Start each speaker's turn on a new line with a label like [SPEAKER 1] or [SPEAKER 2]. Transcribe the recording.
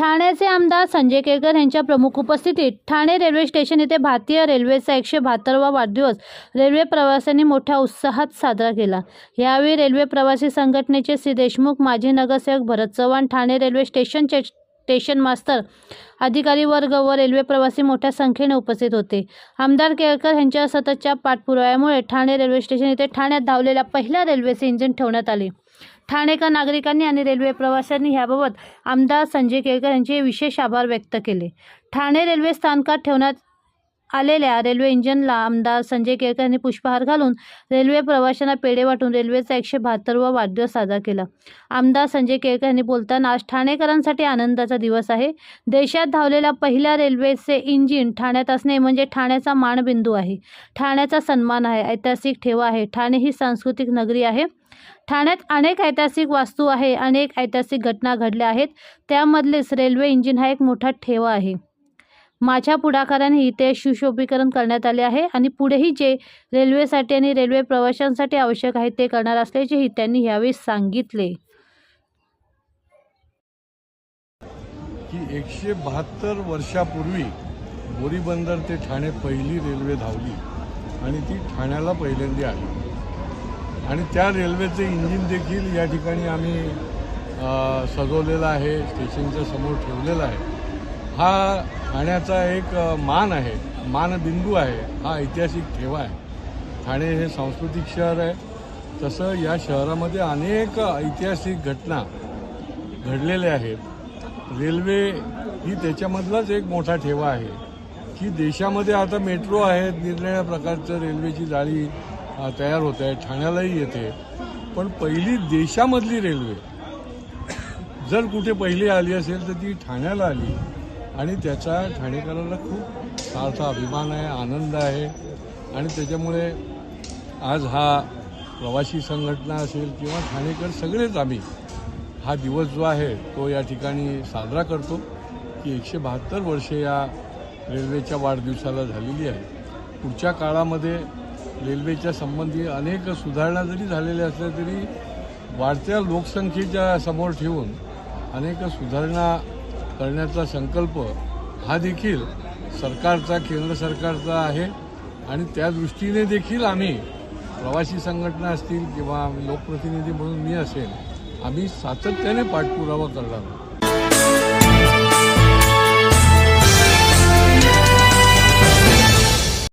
[SPEAKER 1] ठाण्याचे आमदार संजय केळकर यांच्या प्रमुख उपस्थितीत ठाणे रेल्वे स्टेशन येथे भारतीय रेल्वेचा एकशे बहात्तरवा वाढदिवस रेल्वे प्रवाशांनी मोठ्या उत्साहात साजरा केला. यावेळी रेल्वे प्रवासी संघटनेचे श्री देशमुख माजी नगरसेवक भरत चव्हाण ठाणे रेल्वे स्टेशनचे स्टेशन मास्तर अधिकारी वर्ग व रेल्वे प्रवासी मोठ्या संख्येने उपस्थित होते. आमदार केळकर यांच्या सततच्या पाठपुराव्यामुळे ठाणे रेल्वे स्टेशन येथे ठाण्यात धावलेल्या पहिल्या रेल्वेचे इंजिन ठेवण्यात आले. ठाणेकर नागरिकांनी आणि रेल्वे प्रवाशांनी ह्याबाबत आमदार संजय केळकर यांचे विशेष आभार व्यक्त केले. ठाणे रेल्वे स्थानकात ठेवण्यात आलेल्या रेल्वे इंजिनला आमदार संजय केळकर यांनी पुष्पहार घालून रेल्वे प्रवाशांना पेढे वाटून रेल्वेचा एकशे बहात्तरवा वाढदिवस साजरा केला. आमदार संजय केळकर यांनी बोलताना आज ठाणेकरांसाठी आनंदाचा दिवस आहे. देशात धावलेल्या पहिल्या रेल्वेचे इंजिन ठाण्यात असणे म्हणजे ठाण्याचा मानबिंदू आहे. ठाण्याचा सन्मान आहे ऐतिहासिक ठेवा आहे. ठाणे ही सांस्कृतिक नगरी आहे. ठाण्यात अनेक ऐतिहासिक वास्तू आहे अनेक ऐतिहासिक घटना घडल्या आहेत. त्यामधलेच रेल्वे इंजिन हा एक मोठा ठेवा आहे. माझ्या पुढाकाराने इथे सुशोभीकरण करण्यात आले आहे आणि पुढेही जे रेल्वेसाठी आणि रेल्वे प्रवाशांसाठी आवश्यक आहे ते करणार असल्याचेही त्यांनी यावेळी सांगितले.
[SPEAKER 2] की एकशे बहात्तर वर्षापूर्वी बोरीबंदर ते ठाणे पहिली रेल्वे धावली आणि ती ठाण्याला पहिल्यांदी आली. आणि त्या रेल्वेचे इंजिन देखील या ठिकाणी आम्ही सजवलेलं आहे स्टेशनच्या समोर ठेवलेलं आहे. हा ठाण्याचा एक मान आहे. मानबिंदू आहे. हा ऐतिहासिक ठेवा आहे. ठाणे हे सांस्कृतिक शहर आहे. तसं या शहरामध्ये अनेक ऐतिहासिक घटना घडलेल्या आहेत. रेल्वे ही त्याच्यामधलाच एक मोठा ठेवा आहे. की देशामध्ये आता मेट्रो आहेत. निरनिळ्या प्रकारचं रेल्वेची जाळी तयार होत आहे. ठाण्यालाही येते. पण पहिली देशामधली रेल्वे जर कुठे पहिली आली असेल तर ती ठाण्याला आली. आणि त्याचा ठाणेकरांना खूप फारसा अभिमान आहे आनंद आहे. आणि त्याच्यामुळे आज हा प्रवासी संघटना असेल किंवा ठाणेकर सगळेच आम्ही हा दिवस जो आहे तो या ठिकाणी साजरा करतो की एकशे बहात्तर वर्षे या रेल्वेच्या वाढदिवसाला झालेली आहे. पुढच्या काळामध्ये रेल्वेच्या संबंधी अनेक सुधारणा जरी झालेल्या असल्या तरी वाढत्या लोकसंख्येच्या समोर ठेवून अनेक सुधारणा करण्याचा संकल्प हा देखील सरकारचा केंद्र सरकारचा आहे. आणि त्या दृष्टीने देखील आम्ही प्रवासी संघटना असतील किंवा लोकप्रतिनिधी म्हणून मी असेल आम्ही सातत्याने पाठपुरावा करणार आहोत.